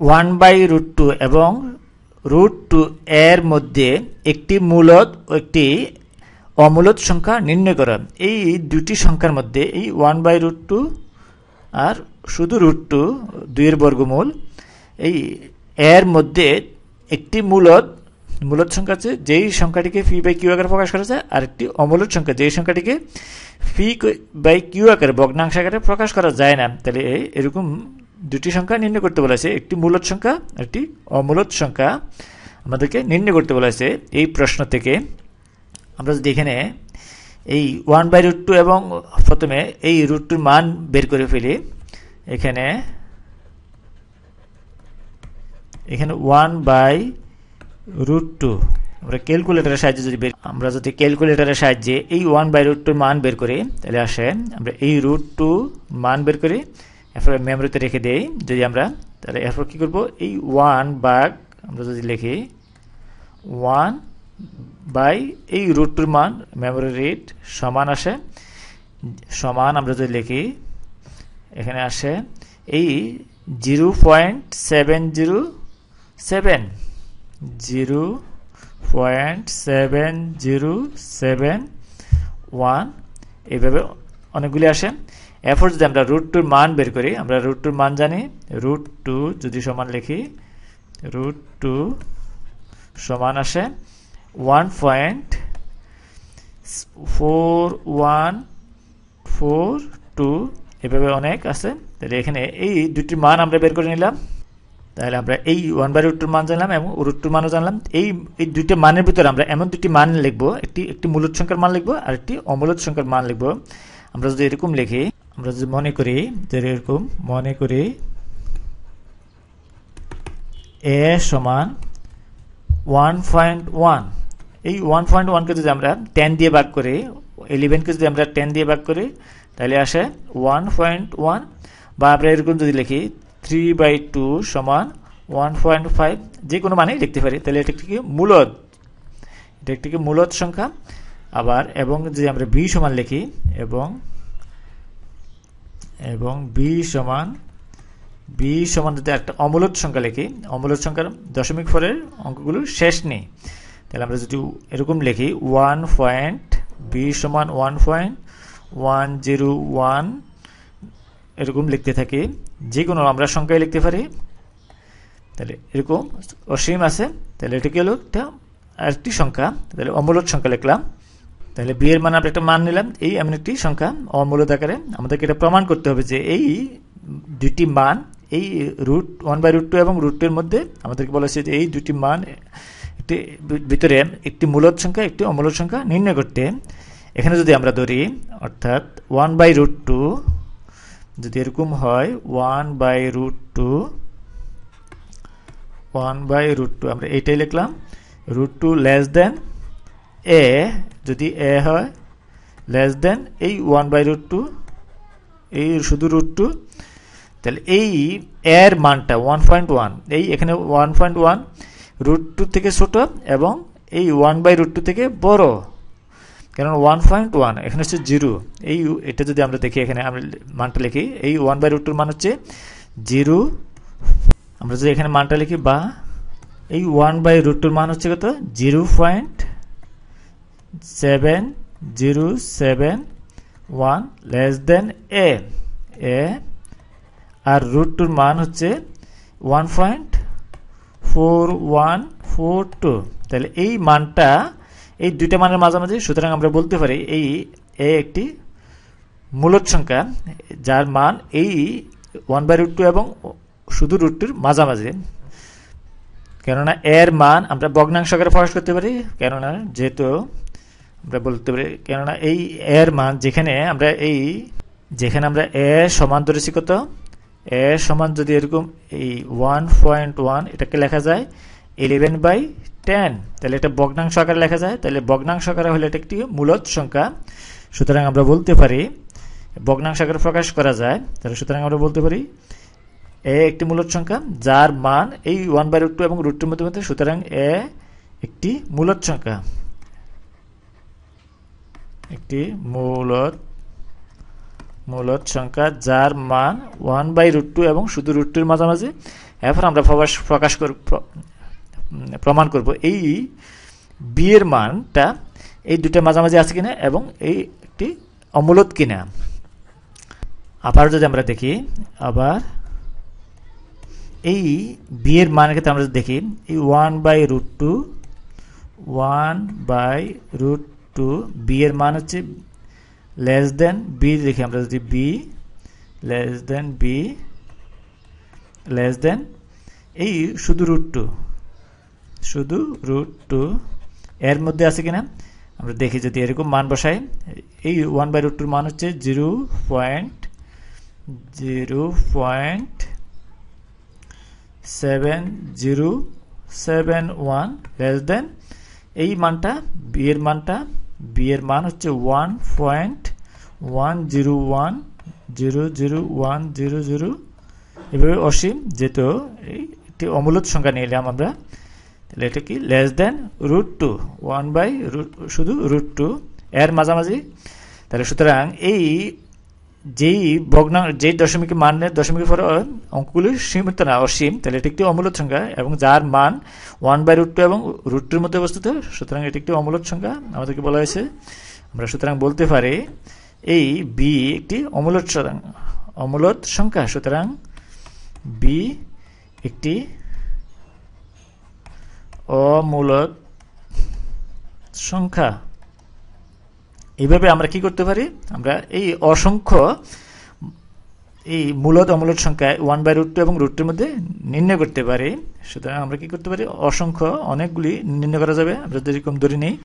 One by root two এবং root two এর মধ্যে একটি মূলত ও একটি অমূলত সংখ্যা নির্ণয় করা। এই দুটি সংখ্যার মধ্যে এই ওয়ান বাই রুট টু আর শুধু রুট টু, দুইয়ের বর্গমূল, এই এর মধ্যে একটি মূলত মূলত সংখ্যা আছে, যেই সংখ্যাটিকে ফি বাই কিউ আকারে প্রকাশ করা যায়, আর একটি অমূলত সংখ্যা, যেই সংখ্যাটিকে ফি বাই কিউ আকারে, ভগ্নাংশ আকারে প্রকাশ করা যায় না। তাহলে এরকম দুটি সংখ্যা নির্ণয় করতে বলেছে একটি মূলত সংখ্যা একটি অমূলত সংখ্যা। আমাদেরকে নির্ণয় করতে বলেছে এই প্রশ্ন থেকে। আমরা যদি এখানে এই ওয়ান বাই রুট টু এবং প্রথমে এই রুট টুর মান বের করে ফেলি, এখানে এখানে ওয়ান বাই রুট টু। আমরা ক্যালকুলেটারের সাহায্যে যদি বের, আমরা যদি ক্যালকুলেটারের সাহায্যে এই ওয়ান বাই রুট টুর মান বের করি, তাহলে আসে, আমরা এই রুট টু মান বের করি এরপর মেমোরিতে রেখে দেই, যদি আমরা, তাহলে এরপর কী করব? এই ওয়ান বাগ আমরা যদি লিখি ওয়ান বাই এই রুট টুর মান মেমোরি রেট সমান আসে, সমান আমরা যদি লিখি, এখানে আসে, এই zero point seven zero seven zero point seven zero seven one এইভাবে অনেকগুলি আসে। এরপর যদি আমরা রুট টুর মান বের করি, আমরা রুট টুর মান জানি। রুট টু যদি সমান লিখি রুট টু সমান আসে one point four one four two এভাবে অনেক আছে। তাহলে এখানে এই দুটি মান আমরা বের করে নিলাম। তাহলে আমরা এই ওয়ান বাই রুট মান জানলাম এবং রুট টুর মানও জানলাম। এই এই দুইটা মানের ভিতরে আমরা এমন দুটি মান লিখব, একটি একটি মূলত সংখ্যার মান লিখব আর একটি অমূলত সংখ্যার মান লিখব। আমরা যদি এরকম লিখি আমরা যদি মনে করি যে এরকম মনে করি এ সমান ওয়ান পয়েন্ট ওয়ান। এই ওয়ান পয়েন্ট ওয়ানকে যদি আমরা টেন দিয়ে ভাগ করি ইলেভেনকে যদি আমরা টেন দিয়ে ভাগ করি, তাহলে আসে ওয়ান পয়েন্ট ওয়ান। বা আমরা এরকম যদি লিখি, থ্রি বাই টু সমান ওয়ান পয়েন্ট ফাইভ, যে কোনো মানেই লিখতে পারি। তাহলে এটা একটি মূলত এটা একটি মূলত সংখ্যা। আবার এবং যদি আমরা বি সমান লিখি এবং এবং বি সমান বি সমান যদি একটা অমূলত সংখ্যা লিখি অমূলত সংখ্যার দশমিক ফলের অঙ্কগুলো শেষ নেই। তাহলে আমরা যদি এরকম লিখি ওয়ান পয়েন্ট বি সমান one point one zero one এরকম লিখতে থাকি যে কোনো আমরা সংখ্যায় লিখতে পারি। তাহলে এরকম অসীম আছে, তাহলে এটা কি হলো? একটা আরেকটি সংখ্যা, তাহলে অমূলত সংখ্যা লিখলাম। তাহলে বি এর মান আমরা একটা মান নিলাম, এই এমন একটি সংখ্যা অমূলত আকারে। আমাদেরকে এটা প্রমাণ করতে হবে যে এই দুটি মান, এই root one by root two এবং রুট টু এর মধ্যে আমাদেরকে বলা হয়েছে যে এই দুটি মান একটি ভিতরে একটি মূলত সংখ্যা, একটি অমূলত সংখ্যা নির্ণয় করতে। এখানে যদি আমরা ধরি, অর্থাৎ ওয়ান বাই রুট টু যদি এরকম হয় one by root two one by root two আমরা এইটাই লিখলাম root two less than a যদি এ হয় লেস দেন এই ওয়ান বাই রুট টু এই শুধু রুট টু তাহলে এই এর মানটা ওয়ান পয়েন্ট ওয়ান এই এখানে one point one root two থেকে ছোট এবং এই ওয়ান বাই রুট টু থেকে বড়। কারণ ওয়ান পয়েন্ট ওয়ান এখানে হচ্ছে জিরো এই এটা যদি আমরা দেখি এখানে, আমরা মানটা লিখি, এই ওয়ান বাই রুট টুর মান হচ্ছে জিরো আমরা যদি এখানে মানটা লিখি বা, এই ওয়ান বাই রুট টুর মান হচ্ছে কত? Zero point seven zero seven one less than a a আর রুট টুর মান হচ্ছে one point four one four two তাহলে এই মানটা, এই দুইটা মানের মাঝামাঝি, সুতরাং আমরা বলতে পারি এই এ একটি মূলত সংখ্যা, যার মান এই ওয়ান বাই রুট টু এবং শুধু রুট টুর মাঝামাঝি। কেননা এর মান আমরা ভগ্নাংশ আকারে প্রকাশ করতে পারি, কেননা যেহেতু আমরা বলতে পারি, কেননা এই এর মান যেখানে আমরা এই, যেখানে আমরা এ সমান ধরেছি কত? এ সমান যদি এরকম এই ওয়ান পয়েন্ট ওয়ান এটাকে লেখা যায় ইলেভেন বাই টেন তাহলে এটা ভগ্নাংশ আকারে লেখা যায়, তাহলে ভগ্নাংশ আকারে হলে এটা একটি মূলত সংখ্যা। সুতরাং আমরা বলতে পারি, ভগ্নাংশ আকারে প্রকাশ করা যায়, তাহলে সুতরাং আমরা বলতে পারি এ একটি মূলত সংখ্যা, যার মান এই ওয়ান বাই রুট টু এবং রুট টুর মধ্যে মধ্যে, সুতরাং এ একটি মূলত সংখ্যা। একটি মূলত মূলত সংখ্যা যার মান ওয়ান বাই রুট টু এবং শুধু রুট টুর মাঝামাঝি। এরপর আমরা প্রকাশ প্রকাশ কর প্রমাণ করব এই বি এর মানটা এই দুটা মাঝামাঝি আছে কিনা এবং এই একটি অমূলত কিনা। আবার যদি আমরা দেখি, আবার এই বি এর মানের ক্ষেত্রে আমরা যদি দেখি, এই one by root two one by root two b এর মান হচ্ছে লেস দেন বি দেখি, আমরা যদি b less than b less than এই শুধু রুট টু শুধু রুট টু এর মধ্যে আছে কিনা? আমরা দেখি যদি এরকম মান বসাই, এই ওয়ান বাই রুট টুর মান হচ্ছে zero point zero point seven zero seven one less than এই মানটা বি এর মানটা বি এর মান হচ্ছে one point one zero one zero zero one zero zero এভাবে অসীম যেহেতু একটি অমূলত সংখ্যা নিয়ে এলাম আমরা, তাহলে এটা কি? Less than root two one by root শুধু রুট টু এর মাঝামাঝি। তাহলে সুতরাং এই যেই ভগ্না, যেই দশমিক মানের দশমিকের পরে অঙ্কগুলি সীমিত না, অসীম, তাহলে এটি একটি অমূলত সংখ্যা এবং যার মান ওয়ান বাই রুট টু এবং রুট টুর মধ্যে অবস্থিত, সুতরাং এটি একটি অমূলত সংখ্যা, আমাদেরকে বলা হয়েছে। আমরা সুতরাং বলতে পারি, এই বি একটি অমূলত অমূলত সংখ্যা, সুতরাং বি একটি অমূলত সংখ্যা। এইভাবে আমরা কি করতে পারি? আমরা এই অসংখ্য, এই মূলত অমূলত সংখ্যায় ওয়ান বাই রুট টু এবং রুট টুর মধ্যে নির্ণয় করতে পারি। সুতরাং আমরা কি করতে পারি? অসংখ্য, অনেকগুলি নির্ণয় করা যাবে। আমরা যেরকম ধরে নিই